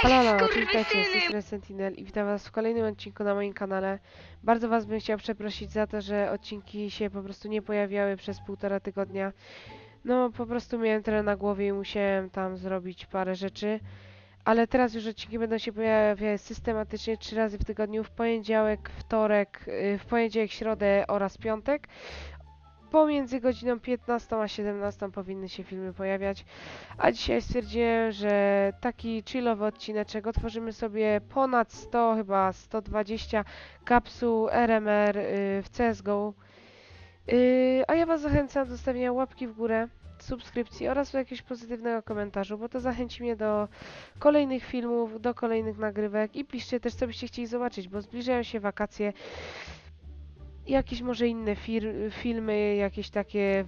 Halo, witajcie, z tej skurwysyny! strony Sentinel i witam was w kolejnym odcinku na moim kanale. Bardzo was bym chciał przeprosić za to, że odcinki się po prostu nie pojawiały przez półtora tygodnia. No, po prostu miałem tyle na głowie i musiałem tam zrobić parę rzeczy. Ale teraz już odcinki będą się pojawiały systematycznie trzy razy w tygodniu, w poniedziałek, wtorek, y, w poniedziałek, środę oraz piątek. Pomiędzy godziną 15 a 17 powinny się filmy pojawiać. A dzisiaj stwierdziłem, że taki chillowy odcineczek otworzymy sobie ponad 100, chyba 120 kapsuł RMR y, w CSGO. Y, a ja Was zachęcam do zostawienia łapki w górę, subskrypcji oraz jakiegoś pozytywnego komentarzu, bo to zachęci mnie do kolejnych filmów, do kolejnych nagrywek i piszcie też, co byście chcieli zobaczyć, bo zbliżają się wakacje. Jakieś może inne filmy, jakieś takie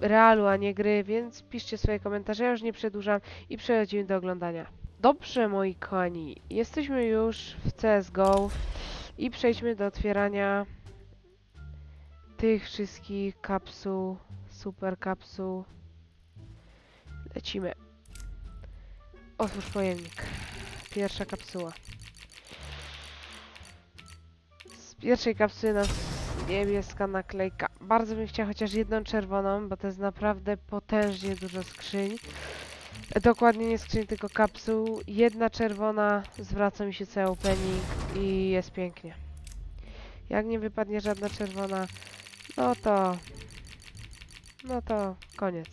realu, a nie gry, więc piszcie swoje komentarze, ja już nie przedłużam i przechodzimy do oglądania. Dobrze, moi kochani, jesteśmy już w CSGO i przejdźmy do otwierania tych wszystkich kapsuł, super kapsuł. Lecimy. Otwórz pojemnik. Pierwsza kapsuła. Pierwszej kapsuły nas niebieska naklejka. Bardzo bym chciała chociaż jedną czerwoną, bo to jest naprawdę potężnie dużo skrzyń. Dokładnie nie skrzyń, tylko kapsuł. Jedna czerwona, zwraca mi się cały opening i jest pięknie. Jak nie wypadnie żadna czerwona, no to... No to koniec.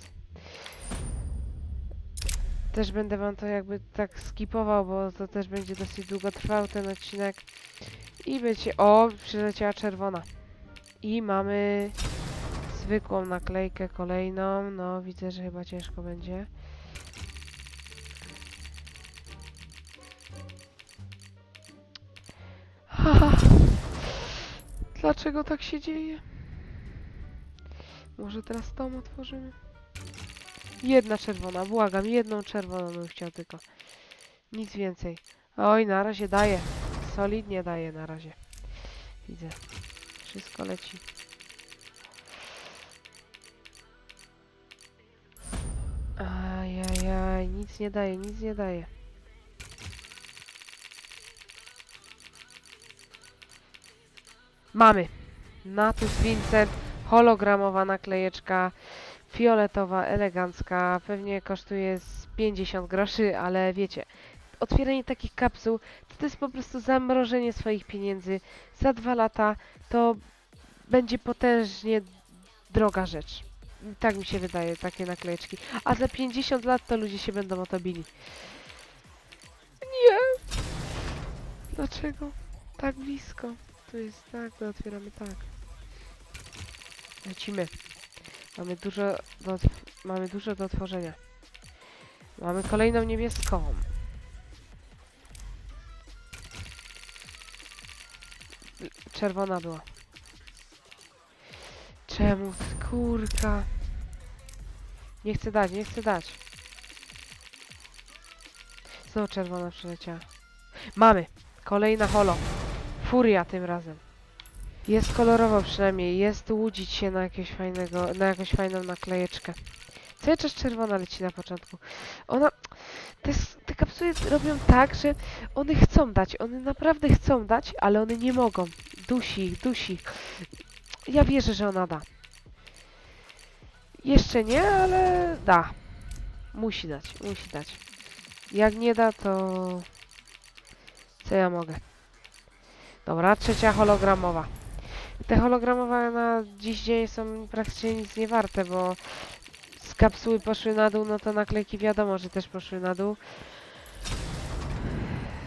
Też będę wam to jakby tak skipował, bo to też będzie dosyć długo trwał ten odcinek. I będzie... O, przyleciała czerwona. I mamy zwykłą naklejkę kolejną. No, widzę, że chyba ciężko będzie. Dlaczego tak się dzieje? Może teraz tą otworzymy? Jedna czerwona, błagam, jedną czerwoną bym chciał tylko. Nic więcej. Oj, na razie daje. Solidnie daje na razie. Widzę. Wszystko leci. Ajajaj, nic nie daje, nic nie daje. Mamy. Natus Vincent, hologramowa naklejeczka, fioletowa, elegancka, pewnie kosztuje z 50 groszy, ale wiecie, otwieranie takich kapsuł to, to jest po prostu zamrożenie swoich pieniędzy. Za dwa lata to będzie potężnie droga rzecz. Tak mi się wydaje, takie naklejeczki. A za 50 lat to ludzie się będą o to bili. Nie! Dlaczego? Tak blisko. Tu jest tak, otwieramy tak. Lecimy. Mamy dużo do, mamy dużo do otworzenia. Mamy kolejną niebieską. Czerwona była. Czemu? Kurka. Nie chcę dać, nie chcę dać. Znowu czerwona przyleciała. Mamy. Kolejna holo. Furia tym razem. Jest kolorowo przynajmniej. Jest łudzić się na jakiegoś fajnego, na jakąś fajną naklejeczkę. Cały czas czerwona leci na początku. Ona... Te, te kapsuły robią tak, że one chcą dać. One naprawdę chcą dać, ale one nie mogą. Dusi ich, dusi. ich. Ja wierzę, że ona da. Jeszcze nie, ale da. Musi dać, musi dać. Jak nie da, to... Co ja mogę? Dobra, trzecia hologramowa. Te hologramowe na dziś dzień są praktycznie nic nie warte, bo kapsuły poszły na dół, no to naklejki wiadomo, że też poszły na dół.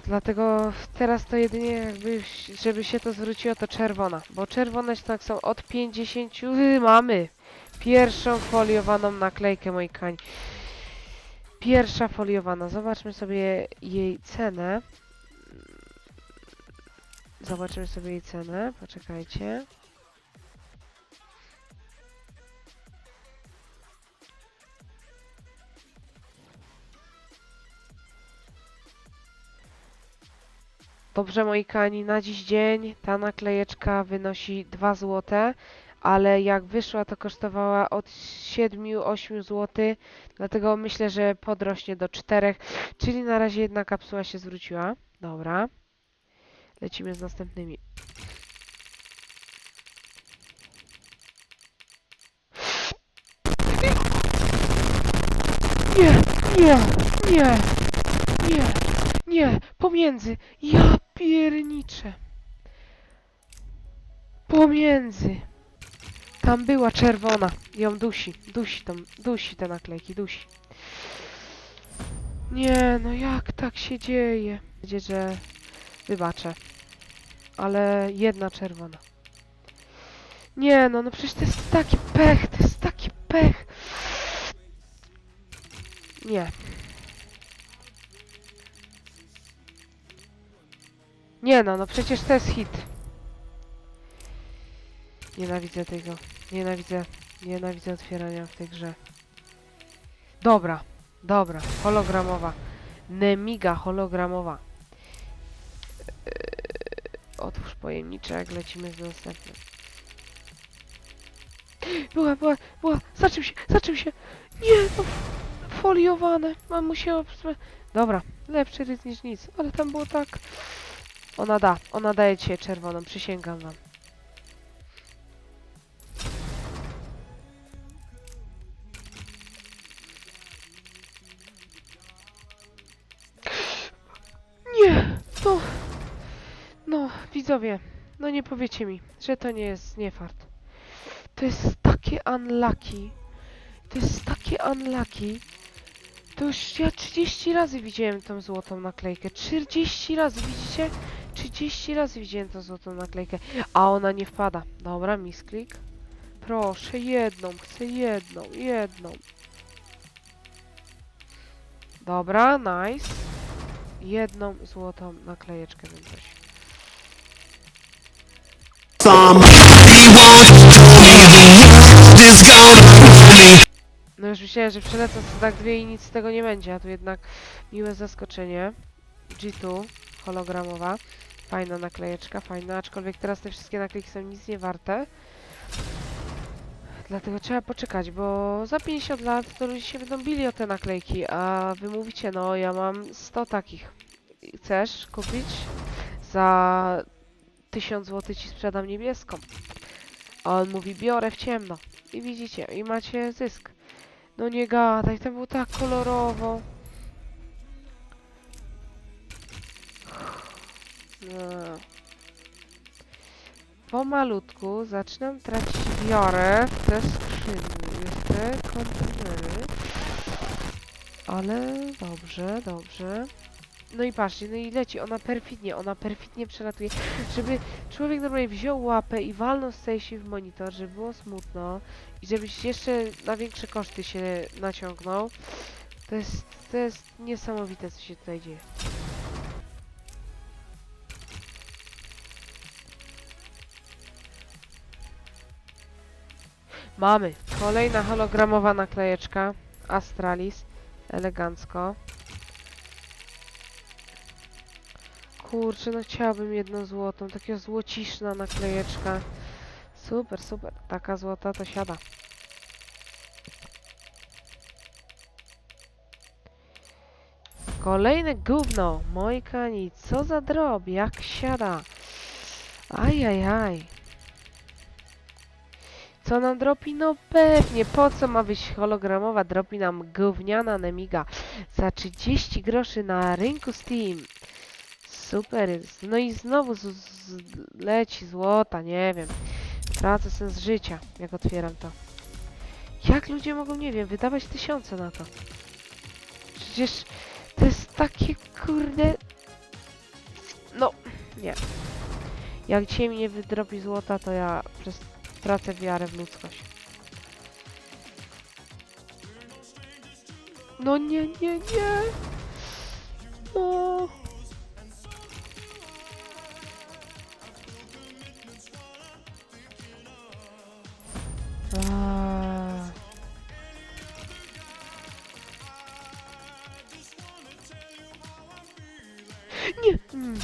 Dlatego teraz to jedynie jakby, żeby się to zwróciło, to czerwona. Bo czerwone tak są od 50... Yy, mamy! Pierwszą foliowaną naklejkę, moi. Pierwsza foliowana. Zobaczmy sobie jej cenę. Zobaczymy sobie jej cenę. Poczekajcie. Dobrze, moi kochani, na dziś dzień ta naklejeczka wynosi 2 zł, ale jak wyszła, to kosztowała od 7-8 zł, dlatego myślę, że podrośnie do 4, czyli na razie jedna kapsuła się zwróciła. Dobra. Lecimy z następnymi. Nie, nie, nie, nie, nie, pomiędzy. Ja pierniczę. Pomiędzy. Tam była czerwona. Ją dusi, dusi tam, dusi te naklejki, dusi. Nie, no jak tak się dzieje? Będzie, że wybaczę. Ale jedna czerwona. Nie, no, no przecież to jest taki pech, to jest taki pech. Nie. Nie no, no przecież to jest hit. Nienawidzę tego. Nienawidzę, nienawidzę otwierania w tej grze. Dobra, dobra, hologramowa. Nemiga hologramowa. Eee, Otwórz pojemniczek, lecimy z następnym. Była, była, była, zaczął się, zaczął się. Nie, no, foliowane. Mam musiała... Dobra, lepszy ryc niż nic, ale tam było tak... Ona da, ona daje dzisiaj czerwoną, przysięgam wam. Nie, no... No, widzowie, no nie powiecie mi, że to nie jest nie fart. To jest takie unlucky. To jest takie unlucky. To już ja 30 razy widziałem tą złotą naklejkę. 40 razy, widzicie? 30 razy widziałem tą złotą naklejkę. A ona nie wpada. Dobra, misklik. Proszę, jedną, chcę jedną, jedną. Dobra, nice. Jedną złotą naklejeczkę bym prosił. No już myślałem, że przelecę tak dwie i nic z tego nie będzie, a tu jednak miłe zaskoczenie. G2, hologramowa. Fajna naklejeczka, fajna, aczkolwiek teraz te wszystkie naklejki są nic nie warte. Dlatego trzeba poczekać, bo za 50 lat to ludzie się będą bili o te naklejki, a wy mówicie, no ja mam 100 takich. Chcesz kupić? Za 1000 zł ci sprzedam niebieską. A on mówi, biorę w ciemno. I widzicie, i macie zysk. No nie gadaj, to było tak kolorowo. Pomalutku zaczynam tracić wiarę w te skrzynie, w te kontenery. Ale dobrze, dobrze. No i patrzcie, no i leci, ona perfidnie, ona perfidnie przelatuje, żeby człowiek normalnie wziął łapę i walnął z się w monitor, żeby było smutno i żebyś jeszcze na większe koszty się naciągnął. To jest, to jest niesamowite, co się tutaj dzieje. Mamy. Kolejna hologramowa naklejeczka. Astralis. Elegancko. Kurczę, no chciałabym jedną złotą. Takiego złociszna naklejeczka. Super, super. Taka złota to siada. Kolejne gówno. Moi kani, co za drob, jak siada. Ajajaj. Co nam dropi? No pewnie, po co ma być hologramowa? Dropi nam gówniana Nemiga za 30 groszy na rynku Steam. Super jest. No i znowu z, z, leci złota, nie wiem. Tracę sens życia, jak otwieram to. Jak ludzie mogą, nie wiem, wydawać tysiące na to? Przecież to jest takie kurde... No, nie. Jak dzisiaj mi nie wydrobi złota, to ja przez... tracę wiarę w ludzkość. No nie, nie, nie! No. Aaa. Nie! Mm.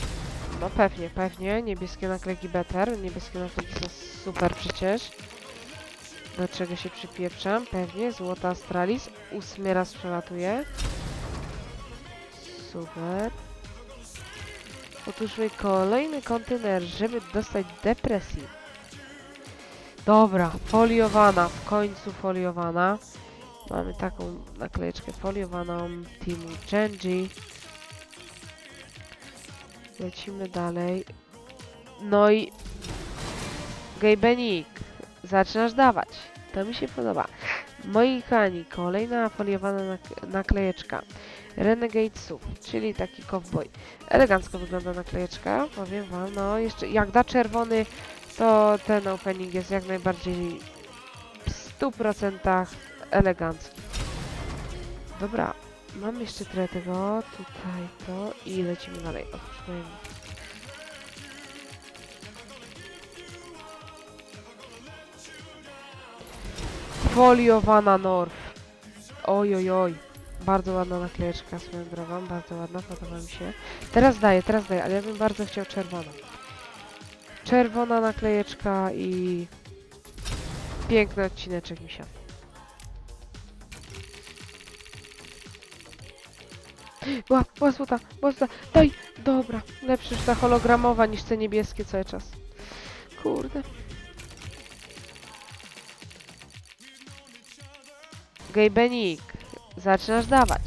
No pewnie, pewnie. Niebieskie naklejki better. Niebieskie naklejki są super przecież. Do czego się przypieprzam? Pewnie. Złota Astralis. Ósmy raz przelatuje. Super. Otóż mój kolejny kontener, żeby dostać depresji. Dobra, foliowana. W końcu foliowana. Mamy taką naklejeczkę foliowaną teamu Genji. Lecimy dalej. No i Gejbenik, zaczynasz dawać. To mi się podoba. Moi kochani, kolejna foliowana nak- naklejeczka. Renegade Suf, czyli taki cowboy. Elegancko wygląda naklejeczka, powiem wam. No, jeszcze jak da czerwony, to ten opening jest jak najbardziej w 100% elegancki. Dobra, mam jeszcze trochę tego, tutaj to i lecimy dalej. Mojego. Foliowana Norf. Oj, oj, oj. Bardzo ładna naklejeczka swoją drogą, bardzo ładna, podoba mi się. Teraz daję, teraz daję, ale ja bym bardzo chciał czerwoną. Czerwona naklejeczka i piękny odcineczek mi się. Była, była złota, była złota. Daj! Dobra, lepsze już ta hologramowa niż te niebieskie cały czas. Kurde. Gejbenik, zaczynasz dawać.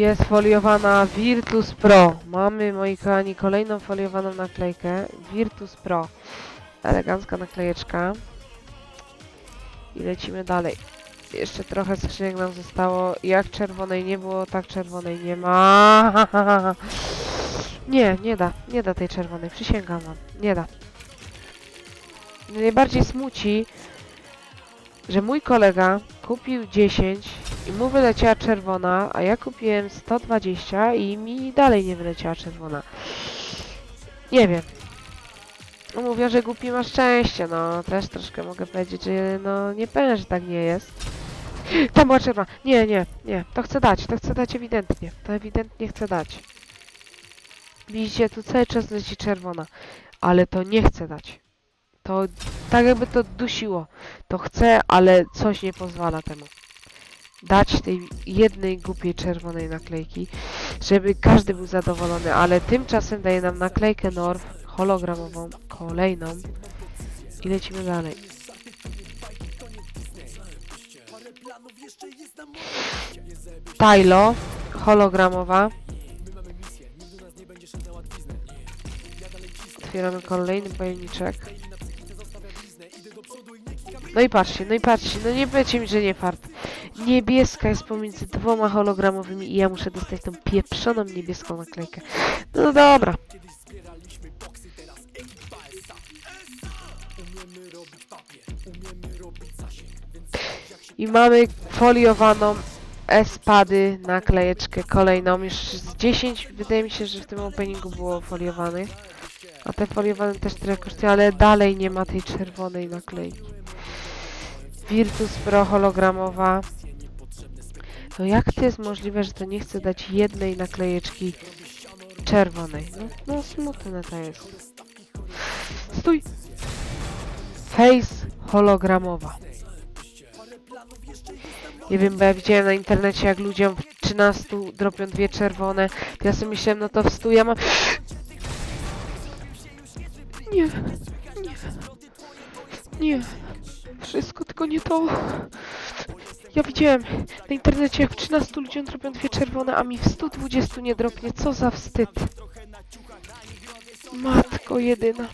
Jest foliowana Virtus Pro. Mamy, moi kochani, kolejną foliowaną naklejkę. Virtus Pro. Elegancka naklejeczka. I lecimy dalej. Jeszcze trochę skrzynek nam zostało. Jak czerwonej nie było, tak czerwonej nie ma. Nie, nie da. Nie da tej czerwonej. Przysięgam wam. Nie da. Najbardziej smuci, że mój kolega kupił 10 i mu wyleciała czerwona, a ja kupiłem 120 i mi dalej nie wyleciała czerwona. Nie wiem. No mówię, że głupi ma szczęście, no też troszkę mogę powiedzieć, że no nie pewnie, że tak nie jest. Tam była czerwona. Nie, nie, nie. To chcę dać, to chcę dać ewidentnie. To ewidentnie chcę dać. Widzicie, tu cały czas leci czerwona. Ale to nie chcę dać. To tak jakby to dusiło. To chcę, ale coś nie pozwala temu. Dać tej jednej głupiej czerwonej naklejki, żeby każdy był zadowolony, ale tymczasem daje nam naklejkę Norf hologramową, kolejną i lecimy dalej. Tylo, hologramowa. Otwieramy kolejny pojemniczek. No i patrzcie, no i patrzcie, no nie powiecie mi, że nie fart. Niebieska jest pomiędzy dwoma hologramowymi i ja muszę dostać tą pieprzoną niebieską naklejkę. No dobra. I mamy foliowaną espady naklejeczkę kolejną. Już z 10 wydaje mi się, że w tym openingu było foliowanych. A te foliowane też trochę kosztują, ale dalej nie ma tej czerwonej naklejki. Virtus Pro hologramowa. No jak to jest możliwe, że to nie chce dać jednej naklejeczki czerwonej? No, no smutne to jest. Stój! Face hologramowa. Nie wiem, bo ja widziałem na internecie, jak ludziom w 13 dropią dwie czerwone. To ja sobie myślałem, no to w 100 ja mam... Nie, nie, nie. Wszystko tylko nie to. Ja widziałem na internecie, jak w 13 ludziom dropią dwie czerwone, a mi w 120 nie dropnie. Co za wstyd. Matko jedyna.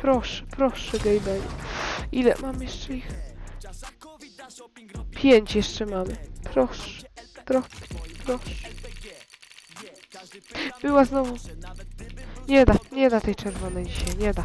Proszę, proszę, Gaben. Ile mam jeszcze ich? Pięć jeszcze mamy. Proszę, trochę, proszę. Była znowu. Nie da, nie da tej czerwonej dzisiaj, nie da.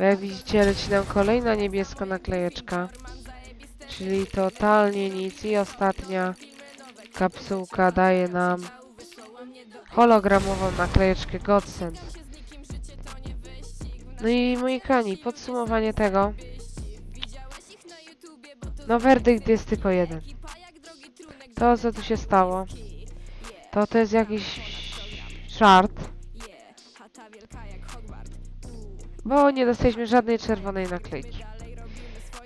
Bo jak widzicie, leci nam kolejna niebieska naklejeczka. Czyli totalnie nic. I ostatnia kapsułka daje nam hologramową naklejeczkę Godsend. No i moi kochani, podsumowanie tego. No werdykt jest tylko jeden. To co tu się stało, to to jest jakiś żart. Bo nie dostaliśmy żadnej czerwonej naklejki.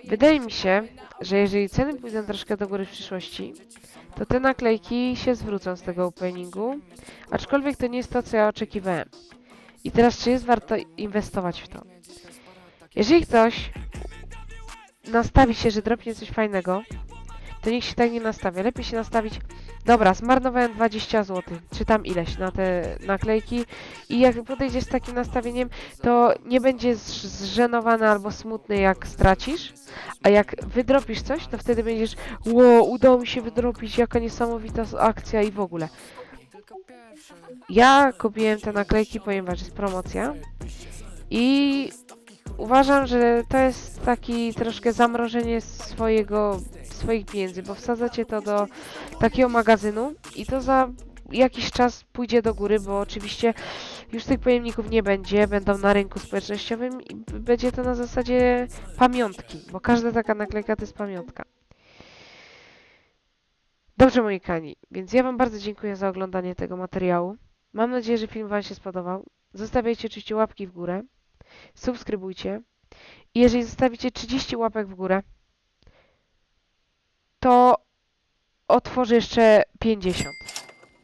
Wydaje mi się, że jeżeli ceny pójdą troszkę do góry w przyszłości, to te naklejki się zwrócą z tego openingu, aczkolwiek to nie jest to, co ja oczekiwałem. I teraz, czy jest warto inwestować w to? Jeżeli ktoś nastawi się, że dropnie coś fajnego, to niech się tak nie nastawia. Lepiej się nastawić, dobra, zmarnowałem 20 zł, czy tam ileś na te naklejki. I jak podejdziesz z takim nastawieniem, to nie będzie zż- zżenowany albo smutny, jak stracisz, a jak wydropisz coś, to wtedy będziesz, ło, udało mi się wydropić, jaka niesamowita akcja i w ogóle. Ja kupiłem te naklejki, ponieważ jest promocja. I uważam, że to jest taki troszkę zamrożenie swojego, swoich pieniędzy, bo wsadzacie to do takiego magazynu i to za jakiś czas pójdzie do góry, bo oczywiście już tych pojemników nie będzie, będą na rynku społecznościowym i będzie to na zasadzie pamiątki, bo każda taka naklejka to jest pamiątka. Dobrze, moi kani, więc ja Wam bardzo dziękuję za oglądanie tego materiału. Mam nadzieję, że film Wam się spodobał. Zostawiajcie oczywiście łapki w górę, subskrybujcie i jeżeli zostawicie 30 łapek w górę, to otworzę jeszcze 50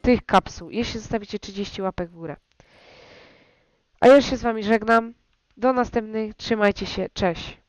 tych kapsuł, jeśli zostawicie 30 łapek w górę. A ja się z Wami żegnam. Do następnych. Trzymajcie się. Cześć.